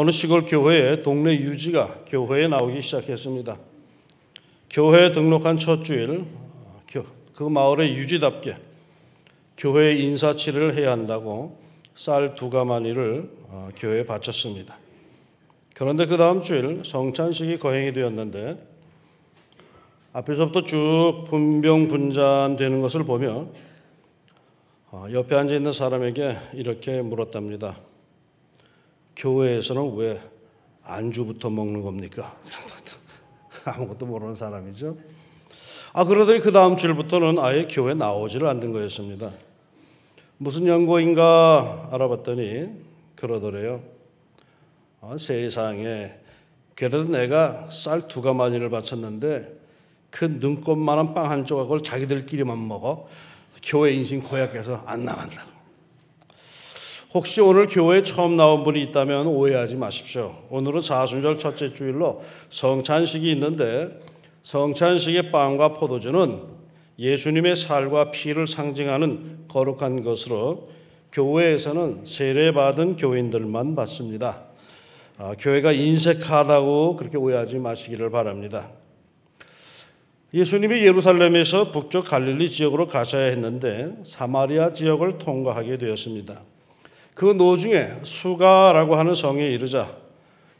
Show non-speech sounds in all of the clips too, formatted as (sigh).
어느 시골 교회에 동네 유지가 교회에 나오기 시작했습니다. 교회에 등록한 첫 주일 그 마을의 유지답게 교회 인사치를 해야 한다고 쌀 두 가마니를 어, 교회에 바쳤습니다. 그런데 그 다음 주일 성찬식이 거행이 되었는데 앞에서부터 쭉 분병분잔되는 것을 보며 어, 옆에 앉아 있는 사람에게 이렇게 물었답니다. 교회에서는 왜 안주부터 먹는 겁니까? (laughs) 아무것도 모르는 사람이죠. 아 그러더니 그 다음 주일부터는 아예 교회 나오지를 않는 거였습니다. 무슨 연고인가 알아봤더니 그러더래요. 어, 세상에 그래도 내가 쌀 두 가마니를 바쳤는데 그 눈곱만한 빵 한 조각을 자기들끼리만 먹어 교회 인신 고약해서 안 나간다고. 혹시 오늘 교회에 처음 나온 분이 있다면 오해하지 마십시오. 오늘은 사순절 첫째 주일로 성찬식이 있는데 성찬식의 빵과 포도주는 예수님의 살과 피를 상징하는 거룩한 것으로 교회에서는 세례받은 교인들만 받습니다. 아, 교회가 인색하다고 그렇게 오해하지 마시기를 바랍니다. 예수님이 예루살렘에서 북쪽 갈릴리 지역으로 가셔야 했는데 사마리아 지역을 통과하게 되었습니다. 그 노중에 수가라고 하는 성에 이르자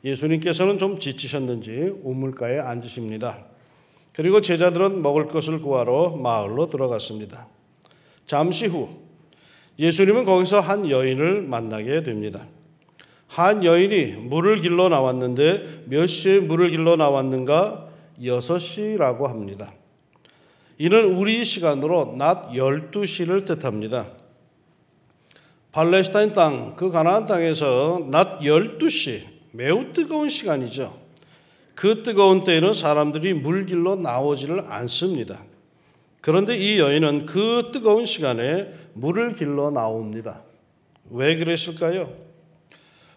예수님께서는 좀 지치셨는지 우물가에 앉으십니다. 그리고 제자들은 먹을 것을 구하러 마을로 들어갔습니다. 잠시 후 예수님은 거기서 한 여인을 만나게 됩니다. 한 여인이 물을 길러 나왔는데 몇 시에 물을 길러 나왔는가? 6시라고 합니다. 이는 우리 시간으로 낮 12시를 뜻합니다. 팔레스타인 땅, 그 가나안 땅에서 낮 12시, 매우 뜨거운 시간이죠. 그 뜨거운 때에는 사람들이 물길로 나오지를 않습니다. 그런데 이 여인은 그 뜨거운 시간에 물을 길러 나옵니다. 왜 그랬을까요?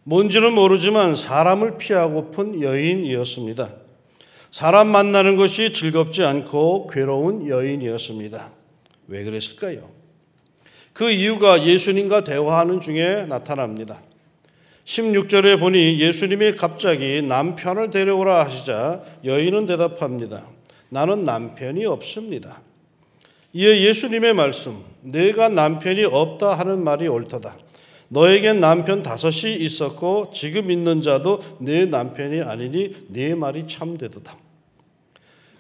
뭔지는 모르지만 사람을 피하고픈 여인이었습니다. 사람 만나는 것이 즐겁지 않고 괴로운 여인이었습니다. 왜 그랬을까요? 그 이유가 예수님과 대화하는 중에 나타납니다. 16절에 보니 예수님이 갑자기 남편을 데려오라 하시자 여인은 대답합니다. 나는 남편이 없습니다. 이에 예수님의 말씀, 내가 남편이 없다 하는 말이 옳다 너에겐 남편 다섯이 있었고 지금 있는 자도 내 남편이 아니니 네 말이 참되도다.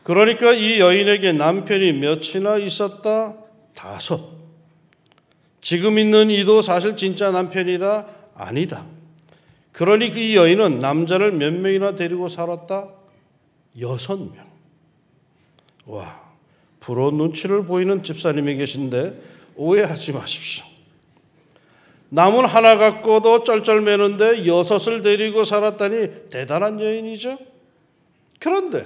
그러니까 이 여인에게 남편이 몇이나 있었다? 다섯. 지금 있는 이도 사실 진짜 남편이다? 아니다. 그러니 그 여인은 남자를 몇 명이나 데리고 살았다? 여섯 명. 와, 부러운 눈치를 보이는 집사님이 계신데 오해하지 마십시오. 남은 하나 갖고도 쩔쩔매는데 여섯을 데리고 살았다니 대단한 여인이죠. 그런데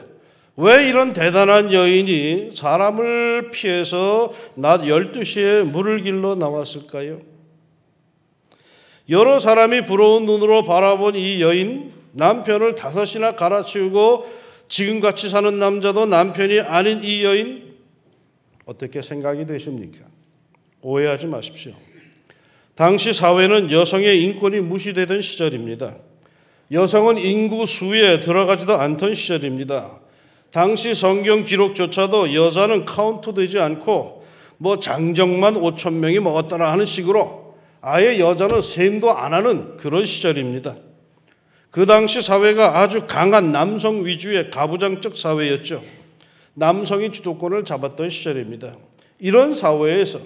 왜 이런 대단한 여인이 사람을 피해서 낮 12시에 물을 길러 나왔을까요? 여러 사람이 부러운 눈으로 바라본 이 여인, 남편을 다섯이나 갈아치우고 지금 같이 사는 남자도 남편이 아닌 이 여인, 어떻게 생각이 되십니까? 오해하지 마십시오. 당시 사회는 여성의 인권이 무시되던 시절입니다. 여성은 인구 수에 들어가지도 않던 시절입니다. 당시 성경 기록조차도 여자는 카운트되지 않고 뭐 장정만 5천 명이 먹었더라 하는 식으로 아예 여자는 셈도 안 하는 그런 시절입니다. 그 당시 사회가 아주 강한 남성 위주의 가부장적 사회였죠. 남성이 주도권을 잡았던 시절입니다. 이런 사회에서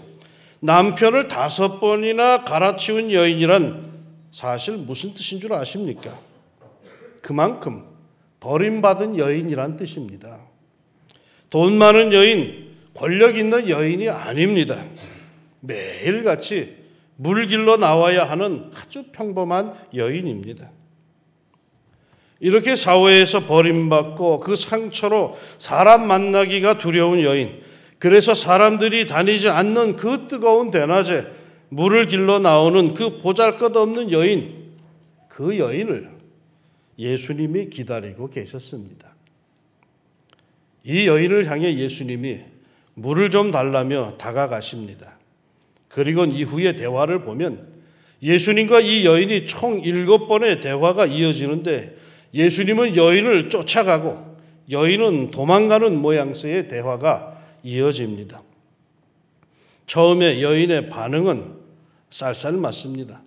남편을 다섯 번이나 갈아치운 여인이란 사실 무슨 뜻인 줄 아십니까? 그만큼 버림받은 여인이란 뜻입니다. 돈 많은 여인, 권력 있는 여인이 아닙니다. 매일같이 물 길러 나와야 하는 아주 평범한 여인입니다. 이렇게 사회에서 버림받고 그 상처로 사람 만나기가 두려운 여인, 그래서 사람들이 다니지 않는 그 뜨거운 대낮에 물을 길러 나오는 그 보잘 것 없는 여인, 그 여인을 예수님이 기다리고 계셨습니다. 이 여인을 향해 예수님이 물을 좀 달라며 다가가십니다. 그리고 이후의 대화를 보면 예수님과 이 여인이 총 일곱 번의 대화가 이어지는데 예수님은 여인을 쫓아가고 여인은 도망가는 모양새의 대화가 이어집니다. 처음에 여인의 반응은 쌀쌀 맞습니다.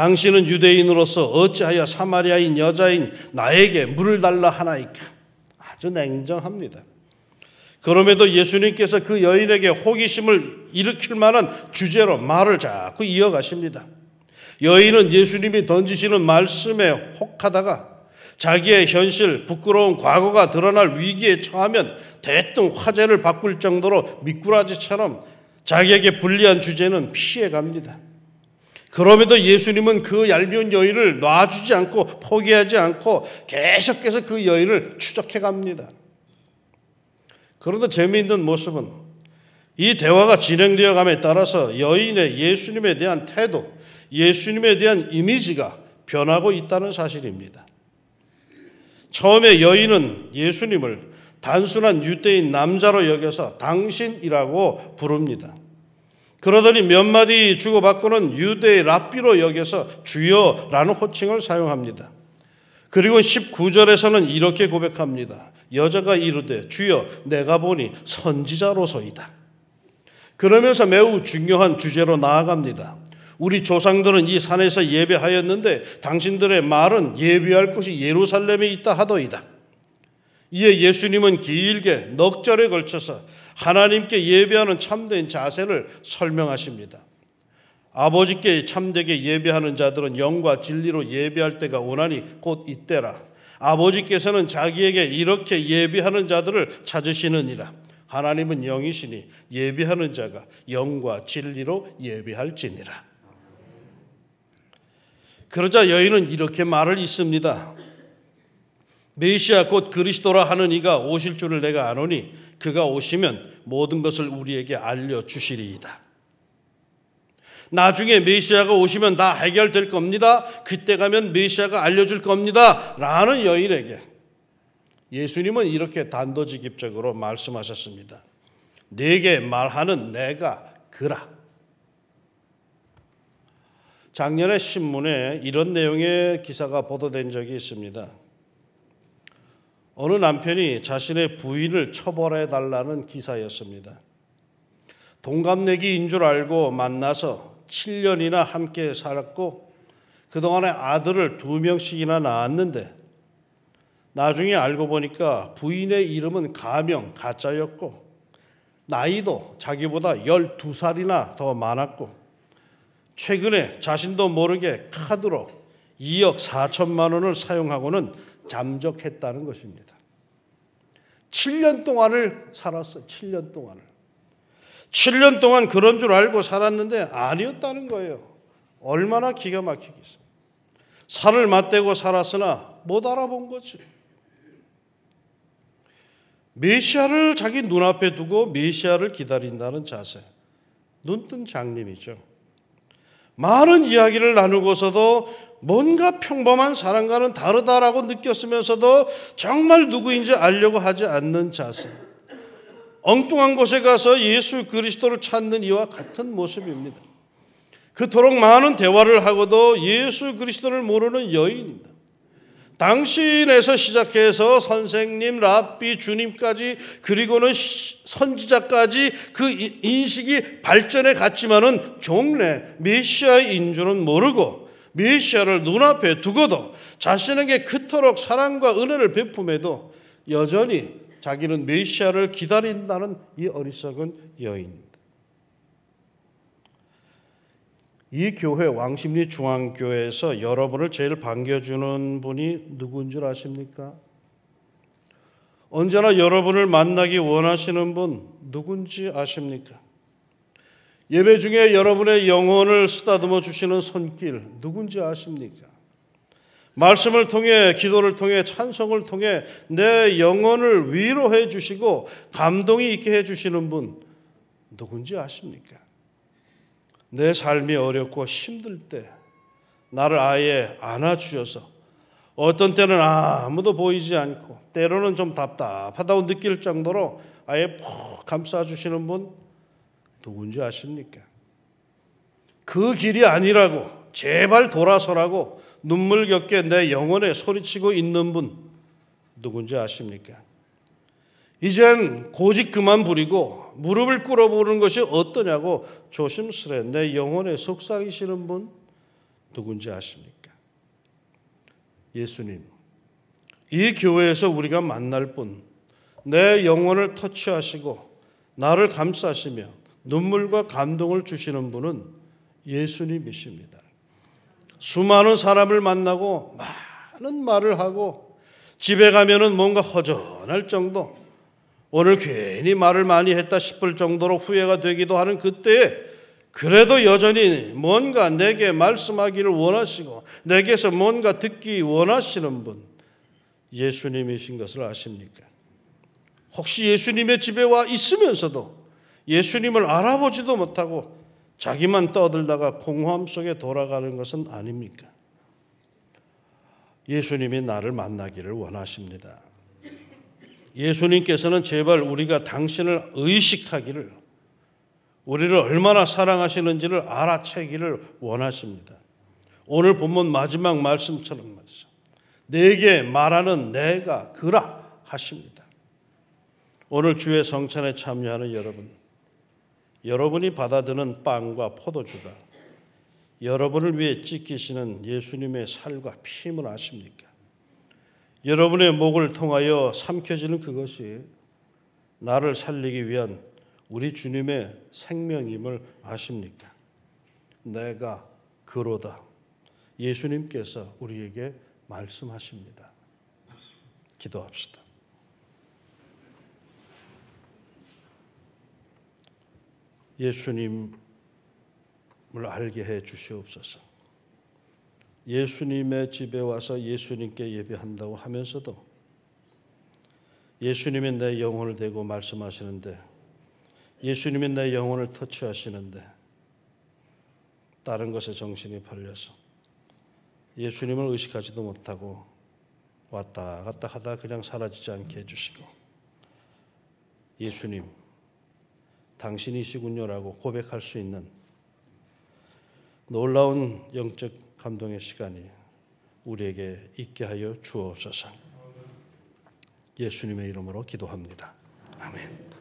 당신은 유대인으로서 어찌하여 사마리아인 여자인 나에게 물을 달라 하나이까? 아주 냉정합니다. 그럼에도 예수님께서 그 여인에게 호기심을 일으킬 만한 주제로 말을 자꾸 이어가십니다. 여인은 예수님이 던지시는 말씀에 혹하다가 자기의 현실, 부끄러운 과거가 드러날 위기에 처하면 대뜸 화제를 바꿀 정도로 미꾸라지처럼 자기에게 불리한 주제는 피해갑니다. 그럼에도 예수님은 그 얄미운 여인을 놔주지 않고 포기하지 않고 계속해서 그 여인을 추적해 갑니다. 그런데 재미있는 모습은 이 대화가 진행되어 감에 따라서 여인의 예수님에 대한 태도, 예수님에 대한 이미지가 변하고 있다는 사실입니다. 처음에 여인은 예수님을 단순한 유대인 남자로 여겨서 당신이라고 부릅니다. 그러더니 몇 마디 주고받고는 유대의 랍비로 여겨서 주여라는 호칭을 사용합니다. 그리고 19절에서는 이렇게 고백합니다. 여자가 이르되 주여 내가 보니 선지자로서이다. 그러면서 매우 중요한 주제로 나아갑니다. 우리 조상들은 이 산에서 예배하였는데 당신들의 말은 예배할 곳이 예루살렘에 있다 하더이다. 이에 예수님은 길게 넉 절에 걸쳐서 하나님께 예배하는 참된 자세를 설명하십니다. 아버지께 참되게 예배하는 자들은 영과 진리로 예배할 때가 오나니 곧 이때라. 아버지께서는 자기에게 이렇게 예배하는 자들을 찾으시느니라. 하나님은 영이시니 예배하는 자가 영과 진리로 예배할지니라. 그러자 여인은 이렇게 말을 있습니다. 메시아 곧 그리스도라 하는 이가 오실 줄을 내가 아노니 그가 오시면 모든 것을 우리에게 알려 주시리이다. 나중에 메시아가 오시면 다 해결될 겁니다. 그때 가면 메시아가 알려줄 겁니다. 라는 여인에게 예수님은 이렇게 단도직입적으로 말씀하셨습니다. 내게 말하는 내가 그라. 작년에 신문에 이런 내용의 기사가 보도된 적이 있습니다. 어느 남편이 자신의 부인을 처벌해 달라는 기사였습니다. 동갑내기인 줄 알고 만나서 7년이나 함께 살았고 그동안에 아들을 두 명씩이나 낳았는데 나중에 알고 보니까 부인의 이름은 가명 가짜였고 나이도 자기보다 12살이나 더 많았고 최근에 자신도 모르게 카드로 2억 4천만 원을 사용하고는 잠적했다는 것입니다. 7년 동안을 살았어요. 7년 동안을. 7년 동안 그런 줄 알고 살았는데 아니었다는 거예요. 얼마나 기가 막히겠어요. 살을 맞대고 살았으나 못 알아본 거지. 메시아를 자기 눈앞에 두고 메시아를 기다린다는 자세. 눈뜬 장님이죠. 많은 이야기를 나누고서도 뭔가 평범한 사람과는 다르다라고 느꼈으면서도 정말 누구인지 알려고 하지 않는 자세. 엉뚱한 곳에 가서 예수 그리스도를 찾는 이와 같은 모습입니다. 그토록 많은 대화를 하고도 예수 그리스도를 모르는 여인입니다. 당신에서 시작해서 선생님, 랍비, 주님까지 그리고는 선지자까지 그 인식이 발전해 갔지만은 종래 메시아인 줄은 모르고 메시아를 눈앞에 두고도 자신에게 그토록 사랑과 은혜를 베품에도 여전히 자기는 메시아를 기다린다는 이 어리석은 여인. 이 교회 왕십리 중앙교회에서 여러분을 제일 반겨주는 분이 누군 줄 아십니까? 언제나 여러분을 만나기 원하시는 분 누군지 아십니까? 예배 중에 여러분의 영혼을 쓰다듬어 주시는 손길 누군지 아십니까? 말씀을 통해 기도를 통해 찬송을 통해 내 영혼을 위로해 주시고 감동이 있게 해 주시는 분 누군지 아십니까? 내 삶이 어렵고 힘들 때 나를 아예 안아 주셔서 어떤 때는 아무도 보이지 않고 때로는 좀 답답하다고 느낄 정도로 아예 푹 감싸 주시는 분 누군지 아십니까? 그 길이 아니라고 제발 돌아서라고 눈물겹게 내 영혼에 소리치고 있는 분 누군지 아십니까? 이젠 고집 그만 부리고 무릎을 꿇어보는 것이 어떠냐고 조심스레 내 영혼에 속삭이시는 분 누군지 아십니까? 예수님. 이 교회에서 우리가 만날 분, 내 영혼을 터치하시고 나를 감싸시며 눈물과 감동을 주시는 분은 예수님이십니다. 수많은 사람을 만나고 많은 말을 하고 집에 가면은 뭔가 허전할 정도 오늘 괜히 말을 많이 했다 싶을 정도로 후회가 되기도 하는 그때에 그래도 여전히 뭔가 내게 말씀하기를 원하시고 내게서 뭔가 듣기 원하시는 분 예수님이신 것을 아십니까? 혹시 예수님의 집에 와 있으면서도 예수님을 알아보지도 못하고 자기만 떠들다가 공허함 속에 돌아가는 것은 아닙니까? 예수님이 나를 만나기를 원하십니다. 예수님께서는 제발 우리가 당신을 의식하기를 우리를 얼마나 사랑하시는지를 알아채기를 원하십니다. 오늘 본문 마지막 말씀처럼 말이죠. 내게 말하는 내가 그라 하십니다. 오늘 주의 성찬에 참여하는 여러분, 여러분이 받아드는 빵과 포도주가 여러분을 위해 찢기시는 예수님의 살과 피임을 아십니까? 여러분의 목을 통하여 삼켜지는 그것이 나를 살리기 위한 우리 주님의 생명임을 아십니까? 내가 그로다. 예수님께서 우리에게 말씀하십니다. 기도합시다. 예수님을 알게 해 주시옵소서. 예수님의 집에 와서 예수님께 예배한다고 하면서도 예수님이 내 영혼을 대고 말씀하시는데 예수님이 내 영혼을 터치하시는데 다른 것에 정신이 팔려서 예수님을 의식하지도 못하고 왔다 갔다 하다 그냥 사라지지 않게 해주시고 예수님 당신이시군요라고 고백할 수 있는 놀라운 영적 감동의 시간이 우리에게 있게 하여 주옵소서. 예수님의 이름으로 기도합니다. 아멘.